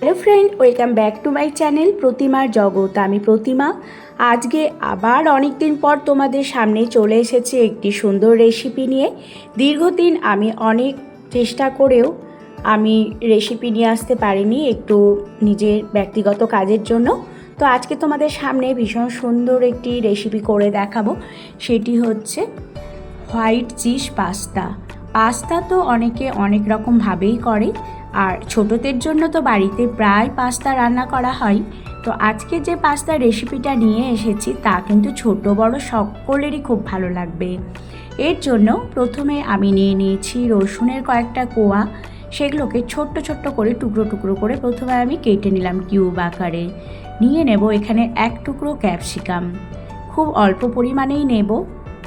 Hello friend, welcome back to my channel প্রতিমার জগৎ। আমি প্রতিমা। আজকে আবার অনেক দিন পর তোমাদের সামনে চলে এসেছে একটি সুন্দর রেসিপি নিয়ে। দীর্ঘদিন আমি অনেক চেষ্টা করেও আমি রেসিপি নিয়ে আসতে পারিনি একটু নিজের ব্যক্তিগত কাজের জন্য। তো আজকে তোমাদের সামনে ভীষণ সুন্দর একটি রেসিপি করে দেখাবো। সেটি হচ্ছে হোয়াইট চিজ পাস্তা। পাস্তা তো অনেকে অনেক রকমভাবেই করে, আর ছোটদের জন্য তো বাড়িতে প্রায় পাস্তা রান্না করা হয়। তো আজকে যে পাস্তা রেসিপিটা নিয়ে এসেছি, তা কিন্তু ছোট বড় সকলেরই খুব ভালো লাগবে। এর জন্য প্রথমে আমি নিয়ে নিয়েছি রসুনের কয়েকটা কোয়া। সেগুলোকে ছোট্ট ছোট্ট করে টুকরো টুকরো করে প্রথমে আমি কেটে নিলাম কিউব আকারে। নিয়ে নেব এখানে এক টুকরো ক্যাপসিকাম। খুব অল্প পরিমাণেই নেব।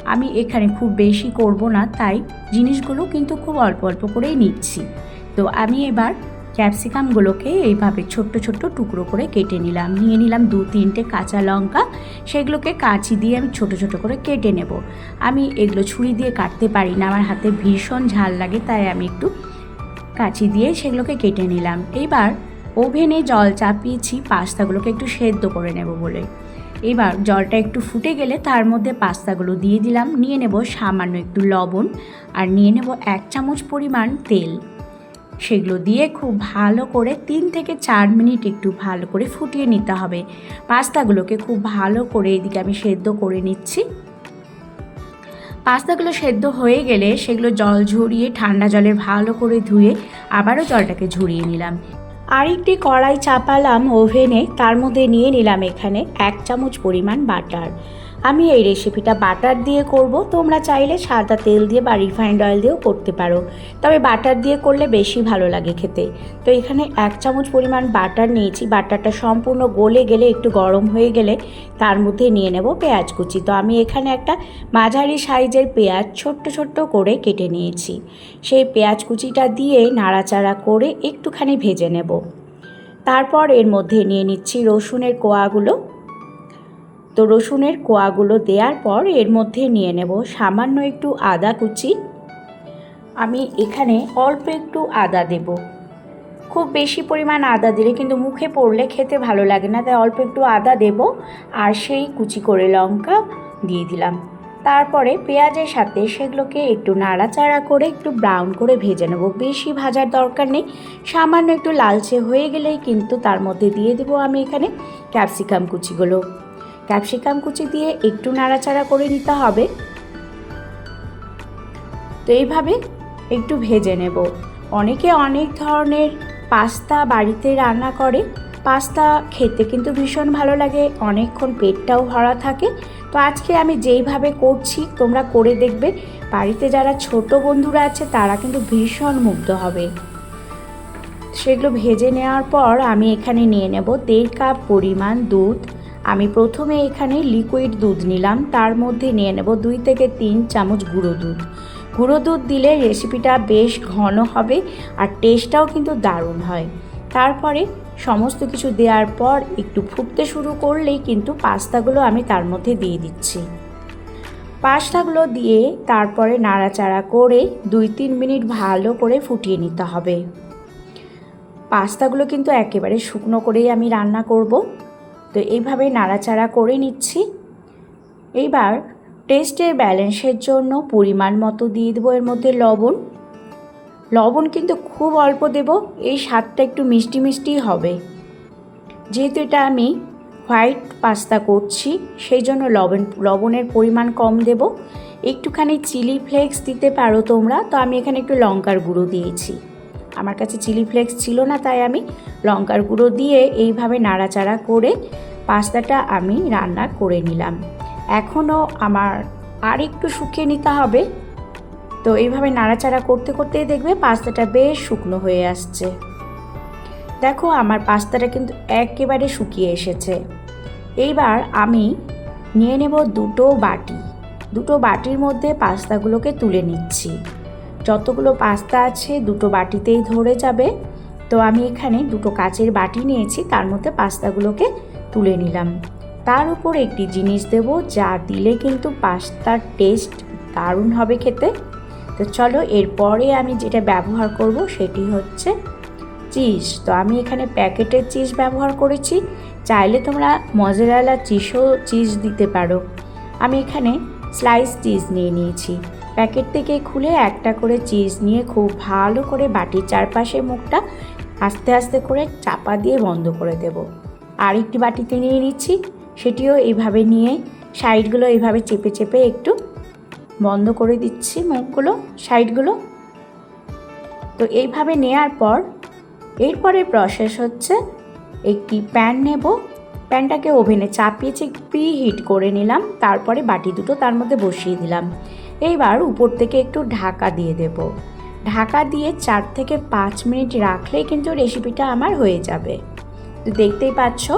আমি এখানে খুব বেশি করব না, তাই জিনিসগুলো কিন্তু খুব অল্প অল্প করেই নিচ্ছি। তো আমি এবার ক্যাপসিকামগুলোকে এইভাবে ছোট্ট ছোট্ট টুকরো করে কেটে নিলাম। নিয়ে নিলাম দু তিনটে কাঁচা লঙ্কা। সেগুলোকে কাঁচি দিয়ে আমি ছোট ছোট করে কেটে নেব। আমি এগুলো ছুরি দিয়ে কাটতে পারি না, আমার হাতে ভীষণ ঝাল লাগে, তাই আমি একটু কাঁচি দিয়ে সেগুলোকে কেটে নিলাম। এইবার ওভেনে জল চাপিয়েছি, পাস্তাগুলোকে একটু সেদ্ধ করে নেব বলে। এবার জলটা একটু ফুটে গেলে তার মধ্যে পাস্তাগুলো দিয়ে দিলাম। নিয়ে নেব সামান্য একটু লবণ আর নিয়ে নেব এক চামচ পরিমাণ তেল। সেগুলো দিয়ে খুব ভালো করে তিন থেকে চার মিনিট একটু ভালো করে ফুটিয়ে নিতে হবে। পাস্তাগুলোকে খুব ভালো করে এদিকে আমি সেদ্ধ করে নিচ্ছি। পাস্তাগুলো সেদ্ধ হয়ে গেলে সেগুলো জল ঝরিয়ে ঠান্ডা জলে ভালো করে ধুয়ে আবারও জলটাকে ঝরিয়ে নিলাম। আরেকটি কড়াই চাপালাম ওভেনে তার মধ্যে নিয়ে নিলাম এখানে এক চামচ পরিমাণ বাটার। আমি এই রেসিপিটা বাটার দিয়ে করব। তোমরা চাইলে সাদা তেল দিয়ে বা রিফাইন্ড অয়েল দিয়েও করতে পারো। তবে বাটার দিয়ে করলে বেশি ভালো লাগে খেতে। তো এখানে এক চামচ পরিমাণ বাটার নিয়েছি। বাটারটা সম্পূর্ণ গলে গেলে, একটু গরম হয়ে গেলে তার মধ্যে নিয়ে নেব পেঁয়াজ কুচি। তো আমি এখানে একটা মাঝারি সাইজের পেঁয়াজ ছোট্ট ছোট্ট করে কেটে নিয়েছি। সেই পেঁয়াজ কুচিটা দিয়ে নাড়াচাড়া করে একটুখানি ভেজে নেব। তারপর এর মধ্যে নিয়ে নিচ্ছি রসুনের কোয়াগুলো। তো রসুনের কোয়াগুলো দেওয়ার পর এর মধ্যে নিয়ে নেব সামান্য একটু আদা কুচি। আমি এখানে অল্প একটু আদা দেব। খুব বেশি পরিমাণ আদা দিলে কিন্তু মুখে পড়লে খেতে ভালো লাগে না, তাই অল্প একটু আদা দেব আর সেই কুচি করে লঙ্কা দিয়ে দিলাম। তারপরে পেঁয়াজের সাথে সেগুলোকে একটু নাড়াচাড়া করে একটু ব্রাউন করে ভেজে নেব। বেশি ভাজার দরকার নেই, সামান্য একটু লালচে হয়ে গেলেই কিন্তু তার মধ্যে দিয়ে দেবো আমি এখানে ক্যাপসিকাম কুচিগুলো। ক্যাপসিকাম কুচি দিয়ে একটু নাড়াচাড়া করে নিতে হবে। তো এইভাবে একটু ভেজে নেব। অনেকে অনেক ধরনের পাস্তা বাড়িতে রান্না করে। পাস্তা খেতে কিন্তু ভীষণ ভালো লাগে, অনেকক্ষণ পেটটাও ভরা থাকে। তো আজকে আমি যেইভাবে করছি, তোমরা করে দেখবে। বাড়িতে যারা ছোট বন্ধুরা আছে, তারা কিন্তু ভীষণ মুগ্ধ হবে। সেগুলো ভেজে নেওয়ার পর আমি এখানে নিয়ে নেব দেড় কাপ পরিমাণ দুধ আমি প্রথমে এখানে লিকুইড দুধ নিলাম, তার মধ্যে নিয়ে নেব দুই থেকে তিন চামচ গুঁড়ো দুধ। গুঁড়ো দুধ দিলে রেসিপিটা বেশ ঘন হবে আর টেস্টটাও কিন্তু দারুণ হয়। তারপরে সমস্ত কিছু দেওয়ার পর একটু ফুটতে শুরু করলেই কিন্তু পাস্তাগুলো আমি তার মধ্যে দিয়ে দিচ্ছি। পাস্তাগুলো দিয়ে তারপরে নাড়াচাড়া করে দুই তিন মিনিট ভালো করে ফুটিয়ে নিতে হবে। পাস্তাগুলো কিন্তু একেবারে শুকনো করেই আমি রান্না করব। তো এইভাবে নাড়াচাড়া করে নিচ্ছি। এইবার টেস্টের ব্যালেন্সের জন্য পরিমাণ মতো দিয়ে দেবো এর মধ্যে লবণ। লবণ কিন্তু খুব অল্প দেব, এই স্বাদটা একটু মিষ্টি মিষ্টি হবে। যেহেতু এটা আমি হোয়াইট পাস্তা করছি, সেই জন্য লবণ, লবণের পরিমাণ কম দেব। একটুখানি চিলি ফ্লেক্স দিতে পারো তোমরা, তো আমি এখানে একটু লঙ্কার গুঁড়ো দিয়েছি। আমার কাছে চিলি ফ্লেক্স ছিল না, তাই আমি লঙ্কার গুঁড়ো দিয়ে এইভাবে নাড়াচাড়া করে পাস্তাটা আমি রান্না করে নিলাম। এখনও আমার আর একটু শুকিয়ে নিতে হবে। তো এইভাবে নাড়াচাড়া করতে করতেই দেখবে পাস্তাটা বেশ শুকনো হয়ে আসছে। দেখো আমার পাস্তাটা কিন্তু একেবারে শুকিয়ে এসেছে। এইবার আমি নিয়ে নেব দুটো বাটি। দুটো বাটির মধ্যে পাস্তাগুলোকে তুলে নিচ্ছি। যতগুলো পাস্তা আছে দুটো বাটিতেই ধরে যাবে। তো আমি এখানে দুটো কাচের বাটি নিয়েছি, তার মধ্যে পাস্তাগুলোকে তুলে নিলাম। তার উপর একটি জিনিস দেব, যা দিলে কিন্তু পাস্তার টেস্ট দারুণ হবে খেতে। তো চলো, এরপরে আমি যেটা ব্যবহার করব সেটি হচ্ছে চিজ। তো আমি এখানে প্যাকেটের চিজ ব্যবহার করেছি। চাইলে তোমরা মজারালা চিজও, চিজ দিতে পারো। আমি এখানে স্লাইস চিজ নিয়ে নিয়েছি। প্যাকেট থেকে খুলে একটা করে চিজ নিয়ে খুব ভালো করে বাটির চারপাশে মুখটা আস্তে আস্তে করে চাপা দিয়ে বন্ধ করে দেব। আর একটি বাটিতে নিয়ে নিচ্ছি, সেটিও এইভাবে নিয়ে সাইডগুলো এইভাবে চেপে চেপে একটু বন্ধ করে দিচ্ছি মুখগুলো, সাইডগুলো। তো এইভাবে নেয়ার পর, এরপরে প্রসেস হচ্ছে একটি প্যান নেব। প্যানটাকে ওভেনে চাপিয়ে প্রি হিট করে নিলাম, তারপরে বাটি দুটো তার মধ্যে বসিয়ে দিলাম। এইবার উপর থেকে একটু ঢাকা দিয়ে দেব। ঢাকা দিয়ে চার থেকে পাঁচ মিনিট রাখলেই কিন্তু রেসিপিটা আমার হয়ে যাবে। তো দেখতেই পাচ্ছ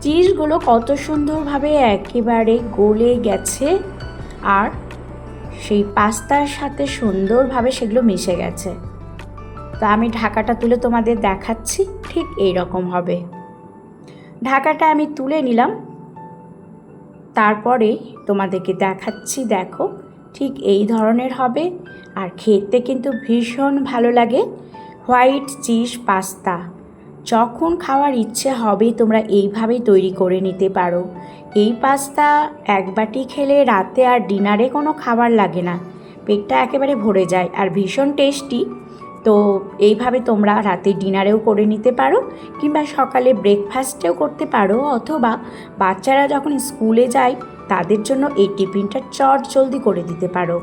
চিজগুলো কত সুন্দরভাবে একেবারে গলে গেছে আর সেই পাস্তার সাথে সুন্দরভাবে সেগুলো মিশে গেছে। তো আমি ঢাকাটা তুলে তোমাদের দেখাচ্ছি, ঠিক এই রকম হবে। ঢাকাটা আমি তুলে নিলাম। তারপরে তোমাদেরকে দেখাচ্ছি, দেখো। ঠিক এই ধরনের হবে। আর খেতে কিন্তু ভীষণ ভালো লাগে। White cheese pasta. যখন খাওয়ার ইচ্ছে হবে তোমরা এইভাবেই তৈরি করে নিতে পারো। এই পাস্তা এক বাটি খেলে রাতে আর ডিনারে কোনো খাবার লাগে না। পেটটা একেবারে ভরে যায় আর ভীষণ টেস্টি। তো এইভাবে তোমরা রাতে ডিনারেও করে নিতে পারো কিংবা সকালে ব্রেকফাস্টেও করতে পারো অথবা বাচ্চারা যখন স্কুলে যায় তাদের জন্য এই টিফিনটা চট জলদি করে দিতে পারো।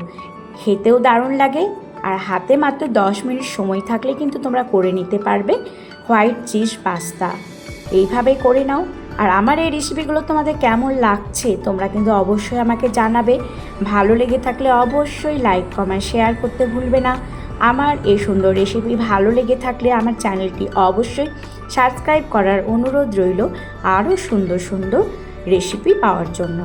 খেতেও দারুণ লাগে আর হাতে মাত্র দশ মিনিট সময় থাকলে কিন্তু তোমরা করে নিতে পারবে হোয়াইট চিজ পাস্তা। এইভাবে করে নাও। আর আমার এই রেসিপিগুলো তোমাদের কেমন লাগছে তোমরা কিন্তু অবশ্যই আমাকে জানাবে। ভালো লেগে থাকলে অবশ্যই লাইক, কমেন্ট, শেয়ার করতে ভুলবে না। আমার এই সুন্দর রেসিপি ভালো লেগে থাকলে আমার চ্যানেলটি অবশ্যই সাবস্ক্রাইব করার অনুরোধ রইল আরও সুন্দর সুন্দর রেসিপি পাওয়ার জন্য।